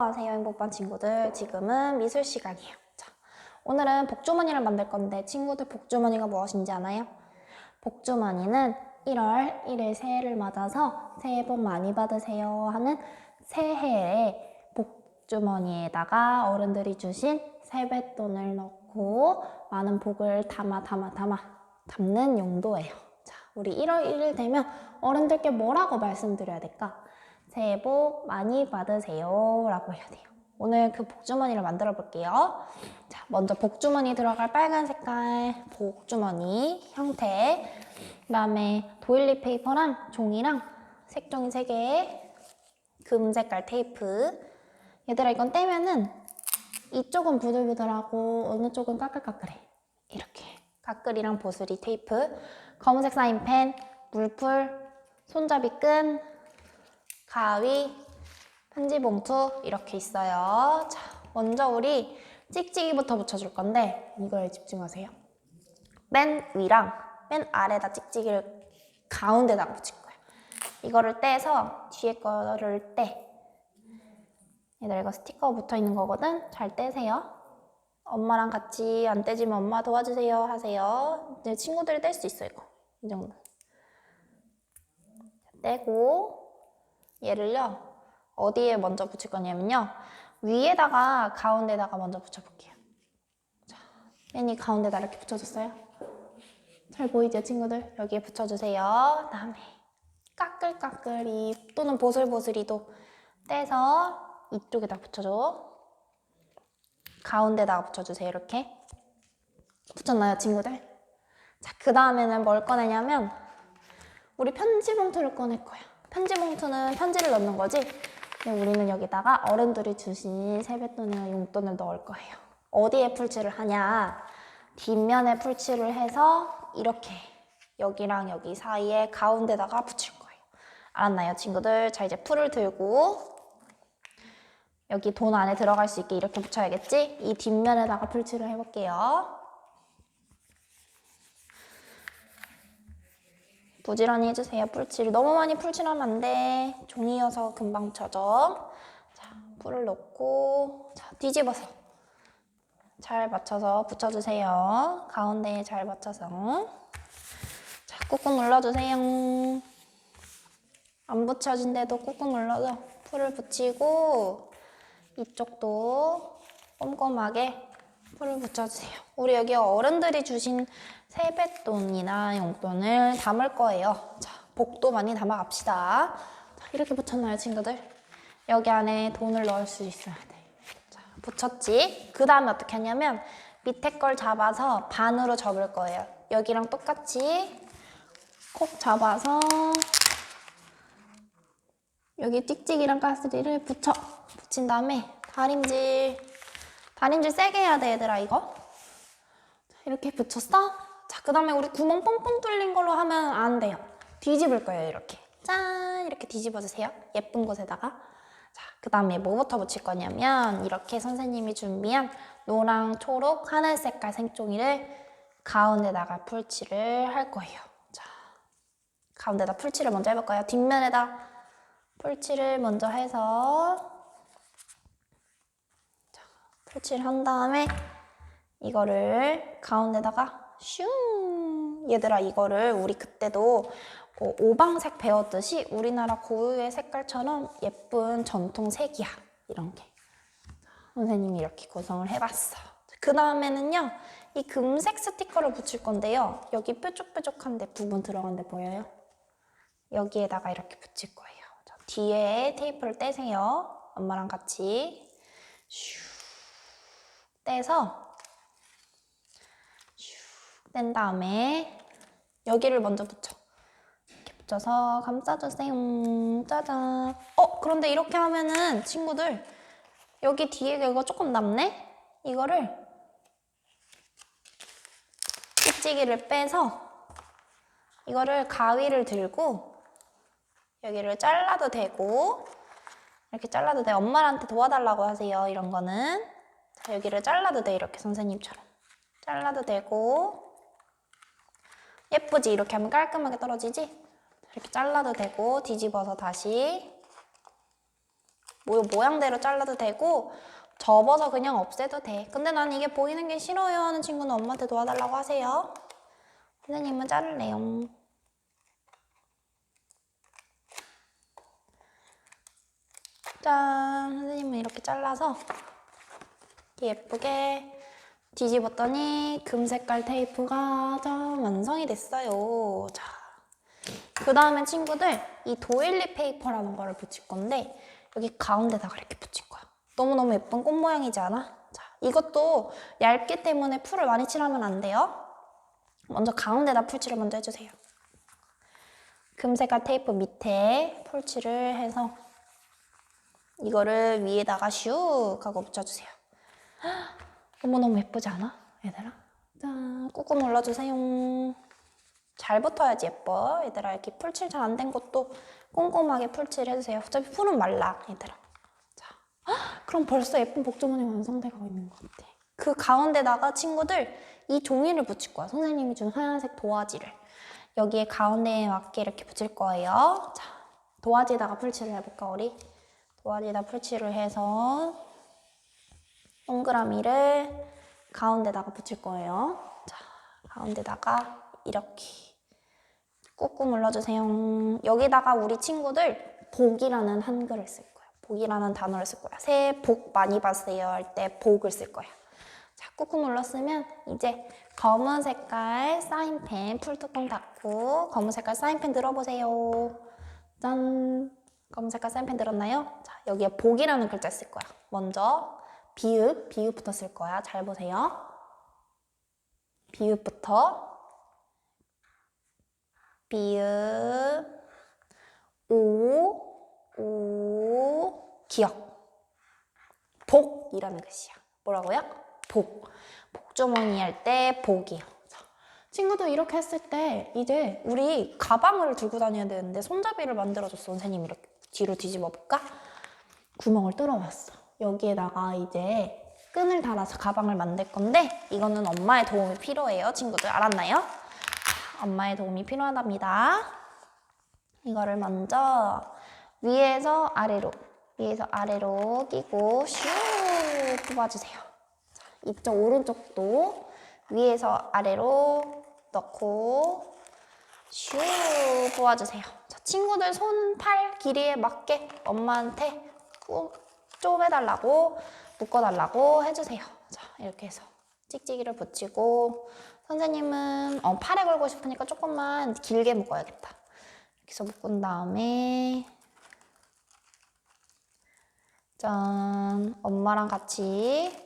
안녕하세요 행복반 친구들 지금은 미술 시간이에요 자, 오늘은 복주머니를 만들 건데 친구들 복주머니가 무엇인지 아나요? 복주머니는 1월 1일 새해를 맞아서 새해 복 많이 받으세요 하는 새해에 복주머니에다가 어른들이 주신 세뱃돈을 넣고 많은 복을 담아 담아 담아 담는 용도예요 자, 우리 1월 1일 되면 어른들께 뭐라고 말씀드려야 될까? 새해 복 많이 받으세요 라고 해야 돼요. 오늘 그 복주머니를 만들어 볼게요. 자, 먼저 복주머니 들어갈 빨간 색깔 복주머니 형태 그 다음에 도일리 페이퍼랑 종이랑 색종이 3개 금 색깔 테이프 얘들아 이건 떼면은 이쪽은 부들부들하고 어느 쪽은 까끌까끌해 이렇게 까끌이랑 보슬이 테이프 검은색 사인펜 물풀 손잡이 끈 가위, 편지 봉투 이렇게 있어요. 자, 먼저 우리 찍찍이부터 붙여줄 건데 이거에 집중하세요. 맨 위랑 맨 아래다 찍찍이를 가운데다가 붙일 거예요. 이거를 떼서 뒤에 거를 떼. 얘들 이거 스티커 붙어 있는 거거든. 잘 떼세요. 엄마랑 같이 안 떼지면 엄마 도와주세요 하세요. 이제 친구들이 뗄 수 있어 이거. 이 정도. 떼고 얘를요 어디에 먼저 붙일 거냐면요 위에다가 가운데다가 먼저 붙여볼게요. 자, 맨이 가운데다 이렇게 붙여줬어요. 잘 보이죠 친구들? 여기에 붙여주세요. 그 다음에 까끌까끌이 또는 보슬보슬이도 떼서 이쪽에다 붙여줘. 가운데다가 붙여주세요 이렇게. 붙였나요 친구들? 자 그 다음에는 뭘 꺼내냐면 우리 편지 봉투를 꺼낼 거야 편지 봉투는 편지를 넣는 거지. 우리는 여기다가 어른들이 주신 세뱃돈이나 용돈을 넣을 거예요. 어디에 풀칠을 하냐? 뒷면에 풀칠을 해서 이렇게 여기랑 여기 사이에 가운데다가 붙일 거예요. 알았나요, 친구들? 자, 이제 풀을 들고 여기 돈 안에 들어갈 수 있게 이렇게 붙여야겠지? 이 뒷면에다가 풀칠을 해볼게요. 부지런히 해주세요. 풀칠. 너무 많이 풀칠하면 안 돼. 종이여서 금방 쳐져. 자, 풀을 넣고, 자, 뒤집어서. 잘 맞춰서 붙여주세요. 가운데에 잘 맞춰서. 자, 꾹꾹 눌러주세요. 안 붙여진데도 꾹꾹 눌러서 풀을 붙이고, 이쪽도 꼼꼼하게 풀을 붙여주세요. 우리 여기 어른들이 주신 세뱃돈이나 용돈을 담을 거예요. 자, 복도 많이 담아갑시다. 자, 이렇게 붙였나요, 친구들? 여기 안에 돈을 넣을 수 있어야 돼. 자, 붙였지? 그 다음에 어떻게 하냐면 밑에 걸 잡아서 반으로 접을 거예요. 여기랑 똑같이 콕 잡아서 여기 찍찍이랑 가스리를 붙여. 붙인 다음에 다림질. 다림질 세게 해야 돼, 얘들아, 이거. 자, 이렇게 붙였어? 자, 그 다음에 우리 구멍 뻥뻥 뚫린 걸로 하면 안 돼요. 뒤집을 거예요, 이렇게. 짠! 이렇게 뒤집어 주세요. 예쁜 곳에다가. 자, 그 다음에 뭐부터 붙일 거냐면, 이렇게 선생님이 준비한 노랑, 초록, 하늘 색깔 생종이를 가운데다가 풀칠을 할 거예요. 자, 가운데다 풀칠을 먼저 해볼까요? 뒷면에다 풀칠을 먼저 해서, 자, 풀칠 한 다음에, 이거를 가운데다가 슝! 얘들아 이거를 우리 그때도 어, 오방색 배웠듯이 우리나라 고유의 색깔처럼 예쁜 전통 색이야. 이런 게. 선생님이 이렇게 구성을 해봤어. 그 다음에는요 이 금색 스티커를 붙일 건데요. 여기 뾰족뾰족한 데 부분 들어간 데 보여요? 여기에다가 이렇게 붙일 거예요. 자, 뒤에 테이프를 떼세요. 엄마랑 같이. 슉 떼서 뗀 다음에 여기를 먼저 붙여. 이렇게 붙여서 감싸주세요. 짜잔. 어, 그런데 이렇게 하면은 친구들 여기 뒤에 이거 조금 남네? 이거를 찍찍이를 빼서 이거를 가위를 들고 여기를 잘라도 되고 이렇게 잘라도 돼. 엄마한테 도와달라고 하세요. 이런 거는. 자, 여기를 잘라도 돼. 이렇게 선생님처럼. 잘라도 되고 예쁘지? 이렇게 하면 깔끔하게 떨어지지? 이렇게 잘라도 되고 뒤집어서 다시 뭐 모양대로 잘라도 되고 접어서 그냥 없애도 돼. 근데 난 이게 보이는 게 싫어요 하는 친구는 엄마한테 도와달라고 하세요. 선생님은 자를래요. 짠! 선생님은 이렇게 잘라서 예쁘게 뒤집었더니 금 색깔 테이프가 짠 완성이 됐어요. 자, 그 다음에 친구들 이 도일리 페이퍼라는 거를 붙일 건데 여기 가운데다가 이렇게 붙일 거야. 너무너무 예쁜 꽃 모양이지 않아? 자, 이것도 얇기 때문에 풀을 많이 칠하면 안 돼요. 먼저 가운데다 풀칠을 먼저 해주세요. 금색깔 테이프 밑에 풀칠을 해서 이거를 위에다가 슉 하고 붙여주세요. 너무너무 예쁘지 않아? 얘들아? 짠, 꾹꾹 눌러주세요. 잘 붙어야지 예뻐. 얘들아, 이렇게 풀칠 잘 안 된 것도 꼼꼼하게 풀칠 해주세요. 어차피 풀은 말라, 얘들아. 자, 헉, 그럼 벌써 예쁜 복주머니 완성돼가고 있는 것 같아. 그 가운데다가 친구들 이 종이를 붙일 거야. 선생님이 준 하얀색 도화지를. 여기에 가운데에 맞게 이렇게 붙일 거예요. 자, 도화지에다가 풀칠을 해볼까, 우리? 도화지에다 풀칠을 해서 동그라미를 가운데다가 붙일 거예요. 자, 가운데다가 이렇게 꾹꾹 눌러주세요. 여기다가 우리 친구들 복이라는 한글을 쓸 거예요. 복이라는 단어를 쓸 거야. 새해 복 많이 받으세요 할 때 복을 쓸 거야. 자, 꾹꾹 눌렀으면 이제 검은 색깔 사인펜 풀뚜껑 닫고 검은 색깔 사인펜 들어보세요. 짠! 검은 색깔 사인펜 들었나요? 자, 여기에 복이라는 글자 쓸 거야. 먼저 비읍, 비읍부터 쓸 거야. 잘 보세요. 비읍부터 비읍 오, 오, 기억. 복이라는 글씨야. 뭐라고요? 복. 복주머니 할 때 복이요. 자, 친구들 이렇게 했을 때 이제 우리 가방을 들고 다녀야 되는데 손잡이를 만들어줬어. 선생님이 이렇게 뒤로 뒤집어 볼까? 구멍을 뚫어봤어. 여기에다가 이제 끈을 달아서 가방을 만들 건데 이거는 엄마의 도움이 필요해요. 친구들 알았나요? 자, 엄마의 도움이 필요하답니다. 이거를 먼저 위에서 아래로 위에서 아래로 끼고 슉 뽑아주세요. 자, 이쪽 오른쪽도 위에서 아래로 넣고 슉 뽑아주세요. 자, 친구들 손, 팔 길이에 맞게 엄마한테 꾹 쪼매달라고 묶어달라고 해주세요. 자, 이렇게 해서 찍찍이를 붙이고 선생님은 어, 팔에 걸고 싶으니까 조금만 길게 묶어야겠다. 이렇게 해서 묶은 다음에 짠 엄마랑 같이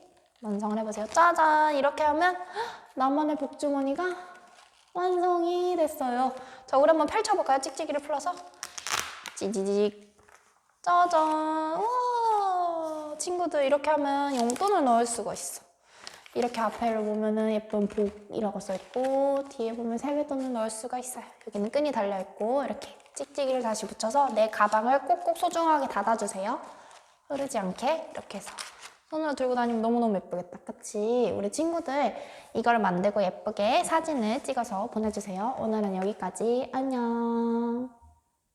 완성을 해보세요. 짜잔 이렇게 하면 헉, 나만의 복주머니가 완성이 됐어요. 자 우리 한번 펼쳐볼까요? 찍찍이를 풀어서 찌지직 짜잔 우와 친구들 이렇게 하면 용돈을 넣을 수가 있어. 이렇게 앞에를 보면은 예쁜 복이라고 써있고 뒤에 보면 세뱃돈을 넣을 수가 있어요. 여기는 끈이 달려있고 이렇게 찍찍이를 다시 붙여서 내 가방을 꼭꼭 소중하게 닫아주세요. 흐르지 않게 이렇게 해서 손으로 들고 다니면 너무너무 예쁘겠다. 그치? 우리 친구들 이걸 만들고 예쁘게 사진을 찍어서 보내주세요. 오늘은 여기까지. 안녕.